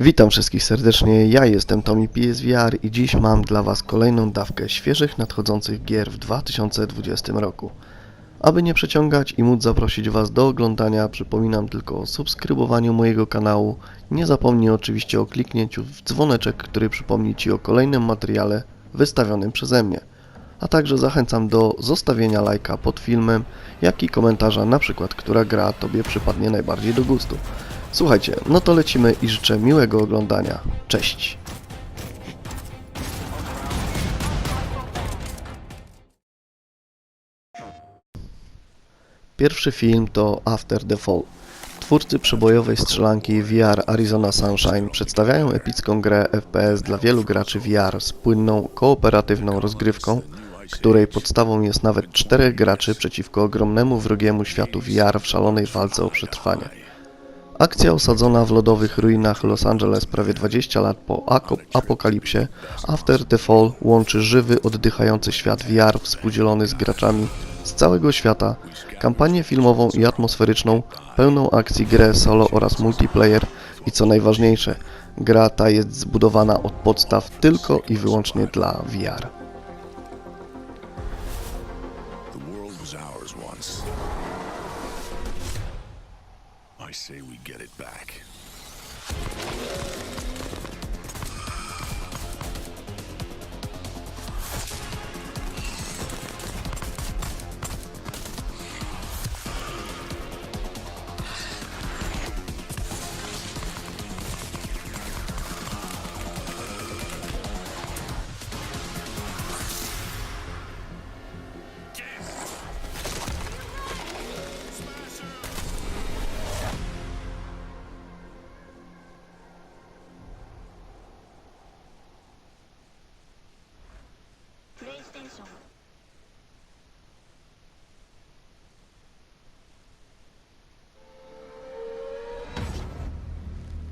Witam wszystkich serdecznie, ja jestem Tommy PSVR i dziś mam dla Was kolejną dawkę świeżych nadchodzących gier w 2020 roku. Aby nie przeciągać i móc zaprosić Was do oglądania, przypominam tylko o subskrybowaniu mojego kanału. Nie zapomnij oczywiście o kliknięciu w dzwoneczek, który przypomni Ci o kolejnym materiale wystawionym przeze mnie. A także zachęcam do zostawienia lajka pod filmem, jak i komentarza na przykład, która gra Tobie przypadnie najbardziej do gustu. Słuchajcie, no to lecimy i życzę miłego oglądania. Cześć! Pierwszy film to After the Fall. Twórcy przebojowej strzelanki VR Arizona Sunshine przedstawiają epicką grę FPS dla wielu graczy VR z płynną, kooperatywną rozgrywką, której podstawą jest nawet czterech graczy przeciwko ogromnemu wrogiemu światu VR w szalonej walce o przetrwanie. Akcja osadzona w lodowych ruinach Los Angeles prawie 20 lat po apokalipsie, After the Fall łączy żywy, oddychający świat VR współdzielony z graczami z całego świata, kampanię filmową i atmosferyczną, pełną akcji grę solo oraz multiplayer i co najważniejsze, gra ta jest zbudowana od podstaw tylko i wyłącznie dla VR. I say we get it back.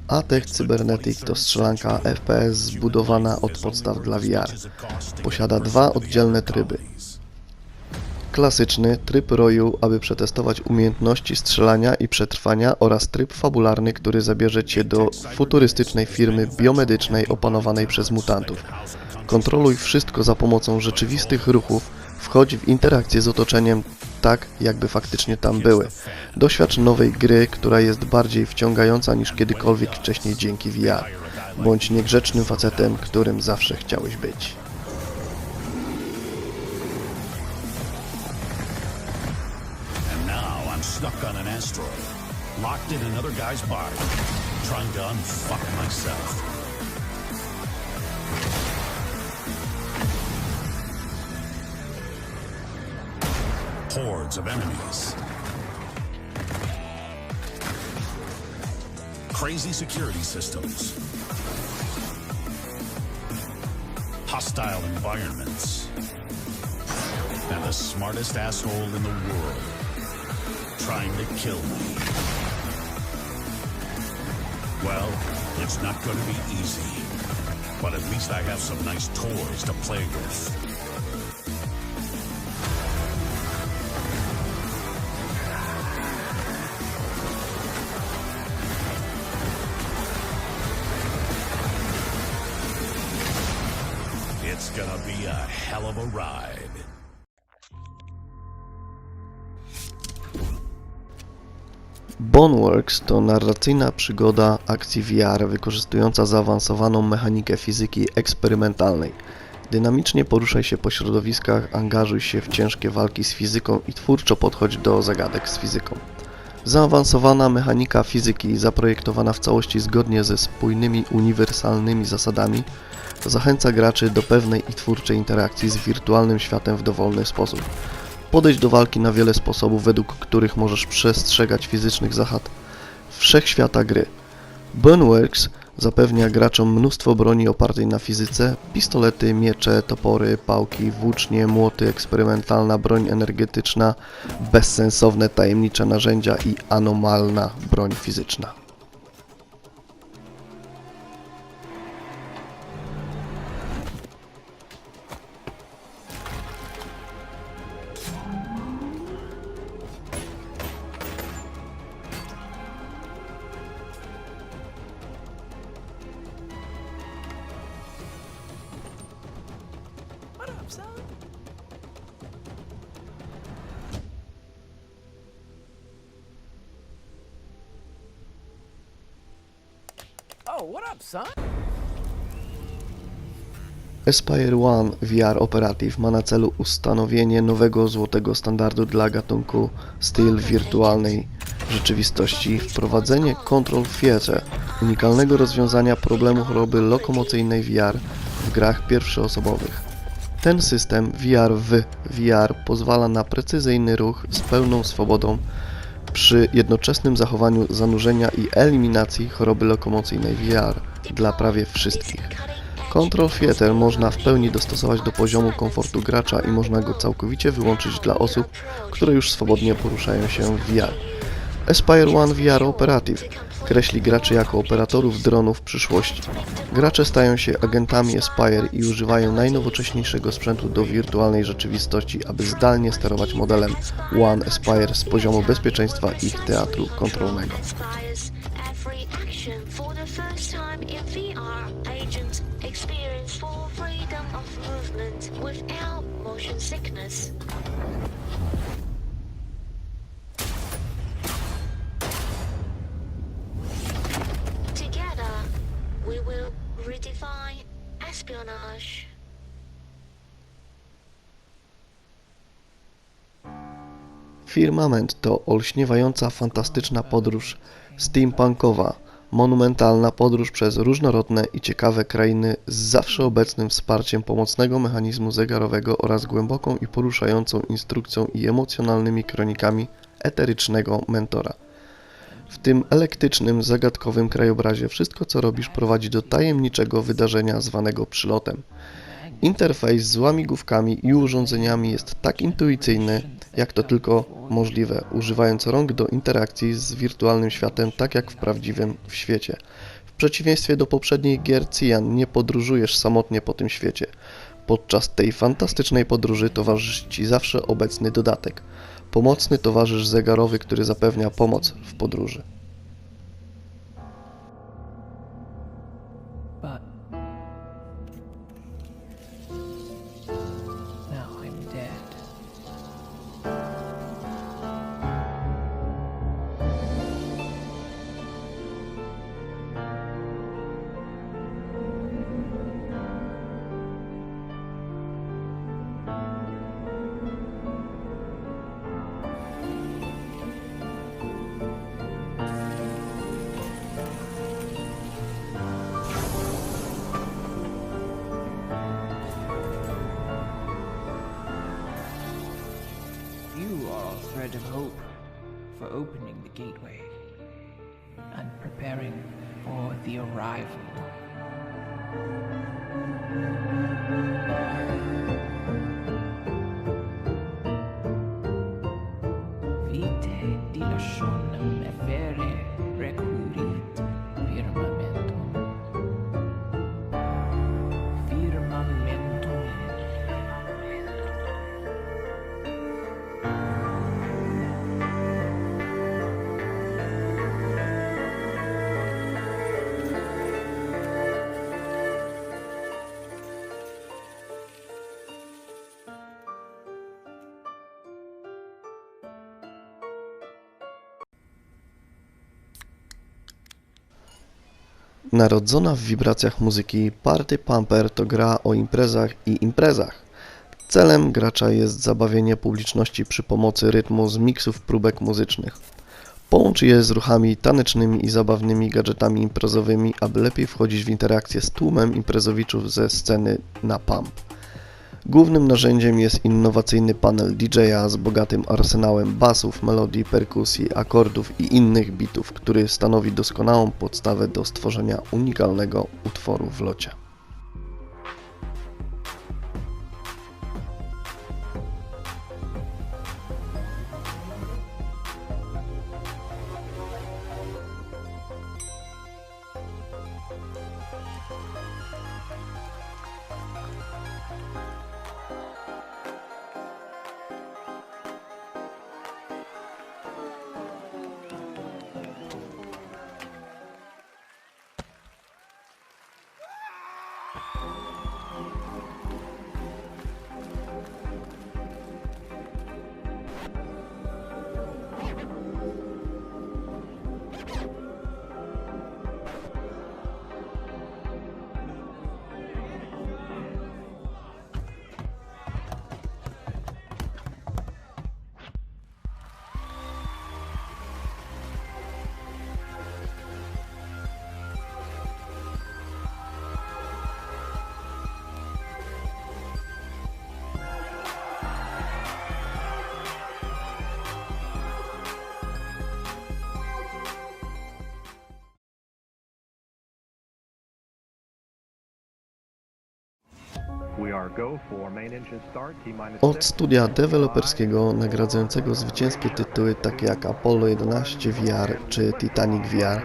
Atech Cybernetic to strzelanka FPS zbudowana od podstaw dla VR. Posiada dwa oddzielne tryby. Klasyczny tryb roju, aby przetestować umiejętności strzelania i przetrwania oraz tryb fabularny, który zabierze Cię do futurystycznej firmy biomedycznej opanowanej przez mutantów. Kontroluj wszystko za pomocą rzeczywistych ruchów, wchodź w interakcję z otoczeniem tak, jakby faktycznie tam były. Doświadcz nowej gry, która jest bardziej wciągająca niż kiedykolwiek wcześniej dzięki VR. Bądź niegrzecznym facetem, którym zawsze chciałeś być. Stuck on an asteroid, locked in another guy's body, trying to unfuck myself. Hordes of enemies. Crazy security systems. Hostile environments. And the smartest asshole in the world trying to kill me. Well, it's not going to be easy. But at least I have some nice toys to play with. Hell of a ride. Boneworks to narracyjna przygoda akcji VR wykorzystująca zaawansowaną mechanikę fizyki eksperymentalnej. Dynamicznie poruszaj się po środowiskach, angażuj się w ciężkie walki z fizyką i twórczo podchodź do zagadek z fizyką. Zaawansowana mechanika fizyki, zaprojektowana w całości zgodnie ze spójnymi, uniwersalnymi zasadami, zachęca graczy do pewnej i twórczej interakcji z wirtualnym światem w dowolny sposób. Podejść do walki na wiele sposobów, według których możesz przestrzegać fizycznych zasad wszechświata gry. Boneworks zapewnia graczom mnóstwo broni opartej na fizyce, pistolety, miecze, topory, pałki, włócznie, młoty, eksperymentalna broń energetyczna, bezsensowne tajemnicze narzędzia i anomalna broń fizyczna. Aspire One VR Operative ma na celu ustanowienie nowego złotego standardu dla gatunku styl wirtualnej rzeczywistości, wprowadzenie Control Theatre, unikalnego rozwiązania problemu choroby lokomocyjnej VR w grach pierwszoosobowych. Ten system VR w VR pozwala na precyzyjny ruch z pełną swobodą przy jednoczesnym zachowaniu zanurzenia i eliminacji choroby lokomocyjnej VR dla prawie wszystkich. Control Theater można w pełni dostosować do poziomu komfortu gracza i można go całkowicie wyłączyć dla osób, które już swobodnie poruszają się w VR. Aspire One VR Operative kreśli graczy jako operatorów dronów przyszłości. Gracze stają się agentami Aspire i używają najnowocześniejszego sprzętu do wirtualnej rzeczywistości, aby zdalnie sterować modelem One Aspire z poziomu bezpieczeństwa ich teatru kontrolnego. Espionage. Firmament to olśniewająca, fantastyczna podróż steampunkowa, monumentalna podróż przez różnorodne i ciekawe krainy z zawsze obecnym wsparciem pomocnego mechanizmu zegarowego oraz głęboką i poruszającą instrukcją i emocjonalnymi kronikami eterycznego mentora. W tym elektycznym, zagadkowym krajobrazie wszystko co robisz prowadzi do tajemniczego wydarzenia zwanego przylotem. Interfejs z łamigłówkami i urządzeniami jest tak intuicyjny, jak to tylko możliwe, używając rąk do interakcji z wirtualnym światem, tak jak w prawdziwym w świecie. W przeciwieństwie do poprzednich gier Cian nie podróżujesz samotnie po tym świecie. Podczas tej fantastycznej podróży towarzyszy Ci zawsze obecny dodatek. Pomocny towarzysz zegarowy, który zapewnia pomoc w podróży. Of hope for opening the gateway and preparing for the arrival. Narodzona w wibracjach muzyki, Party Pumper to gra o imprezach i imprezach. Celem gracza jest zabawienie publiczności przy pomocy rytmu z miksów próbek muzycznych. Połącz je z ruchami tanecznymi i zabawnymi gadżetami imprezowymi, aby lepiej wchodzić w interakcję z tłumem imprezowiczów ze sceny na pump. Głównym narzędziem jest innowacyjny panel DJ-a z bogatym arsenałem basów, melodii, perkusji, akordów i innych bitów, który stanowi doskonałą podstawę do stworzenia unikalnego utworu w locie. Od studia deweloperskiego nagradzającego zwycięskie tytuły takie jak Apollo 11 VR czy Titanic VR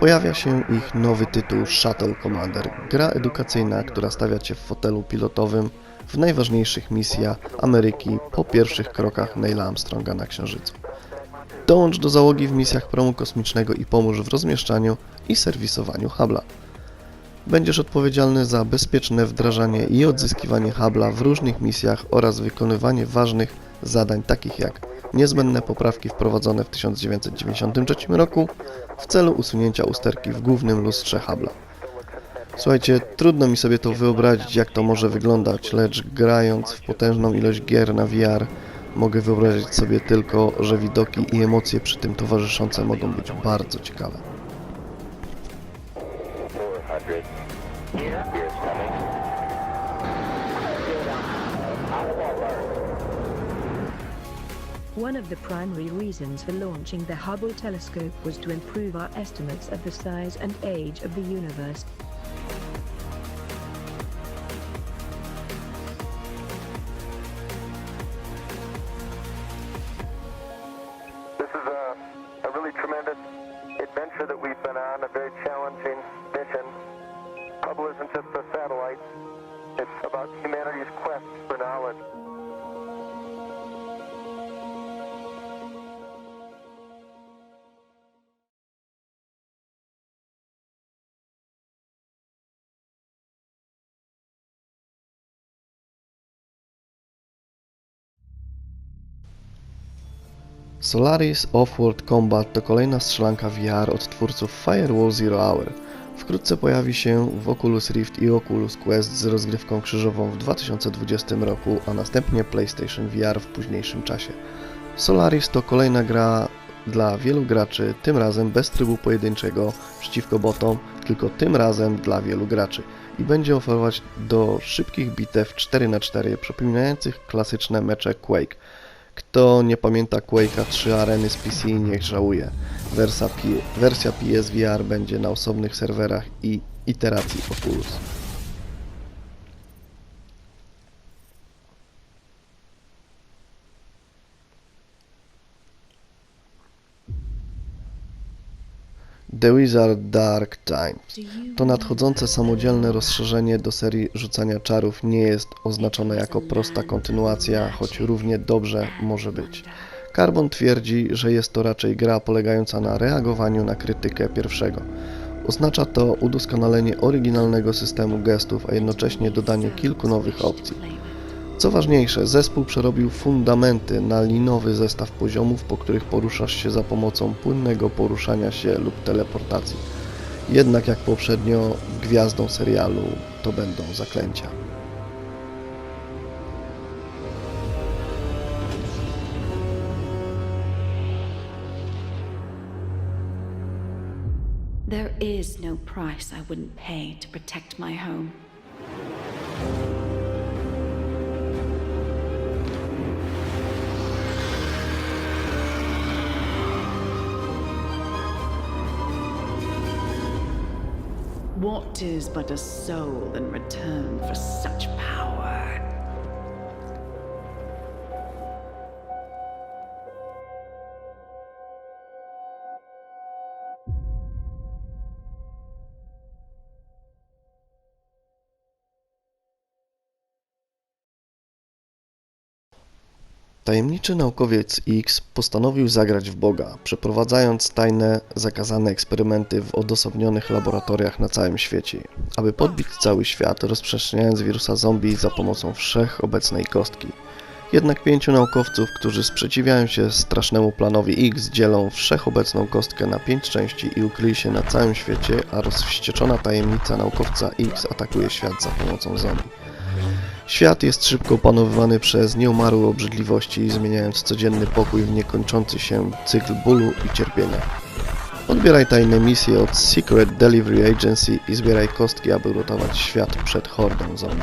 pojawia się ich nowy tytuł Shuttle Commander, gra edukacyjna, która stawia Cię w fotelu pilotowym w najważniejszych misjach Ameryki po pierwszych krokach Neila Armstronga na Księżycu. Dołącz do załogi w misjach promu kosmicznego i pomóż w rozmieszczaniu i serwisowaniu Hubble'a. Będziesz odpowiedzialny za bezpieczne wdrażanie i odzyskiwanie Hubble'a w różnych misjach oraz wykonywanie ważnych zadań takich jak niezbędne poprawki wprowadzone w 1993 roku w celu usunięcia usterki w głównym lustrze Hubble'a. Słuchajcie, trudno mi sobie to wyobrazić jak to może wyglądać, lecz grając w potężną ilość gier na VR mogę wyobrazić sobie tylko, że widoki i emocje przy tym towarzyszące mogą być bardzo ciekawe. One of the primary reasons for launching the Hubble telescope was to improve our estimates of the size and age of the universe. Solaris Offworld Combat to kolejna strzelanka VR od twórców Firewall Zero Hour. Wkrótce pojawi się w Oculus Rift i Oculus Quest z rozgrywką krzyżową w 2020 roku, a następnie PlayStation VR w późniejszym czasie. Solaris to kolejna gra dla wielu graczy, tym razem bez trybu pojedynczego przeciwko botom, tylko tym razem dla wielu graczy i będzie oferować do szybkich bitew 4x4 przypominających klasyczne mecze Quake. Kto nie pamięta Quake'a 3 areny z PC niech żałuje. Wersja, wersja PSVR będzie na osobnych serwerach i iteracji Oculus. The Wizard Dark Times to nadchodzące samodzielne rozszerzenie do serii rzucania czarów nie jest oznaczone jako prosta kontynuacja, choć równie dobrze może być. Carbon twierdzi, że jest to raczej gra polegająca na reagowaniu na krytykę pierwszego. Oznacza to udoskonalenie oryginalnego systemu gestów, a jednocześnie dodanie kilku nowych opcji. Co ważniejsze, zespół przerobił fundamenty na linowy zestaw poziomów, po których poruszasz się za pomocą płynnego poruszania się lub teleportacji. Jednak jak poprzednio, gwiazdą serialu to będą zaklęcia. There is no price I wouldn't pay to protect my home. What is but a soul in return for such power? Tajemniczy naukowiec X postanowił zagrać w Boga, przeprowadzając tajne, zakazane eksperymenty w odosobnionych laboratoriach na całym świecie, aby podbić cały świat, rozprzestrzeniając wirusa zombie za pomocą wszechobecnej kostki. Jednak pięciu naukowców, którzy sprzeciwiają się strasznemu planowi X, dzielą wszechobecną kostkę na pięć części i ukryli się na całym świecie, a rozwścieczona tajemnica naukowca X atakuje świat za pomocą zombie. Świat jest szybko opanowywany przez nieumarłe obrzydliwości, zmieniając codzienny pokój w niekończący się cykl bólu i cierpienia. Odbieraj tajne misje od Secret Delivery Agency i zbieraj kostki, aby uratować świat przed hordą zombie.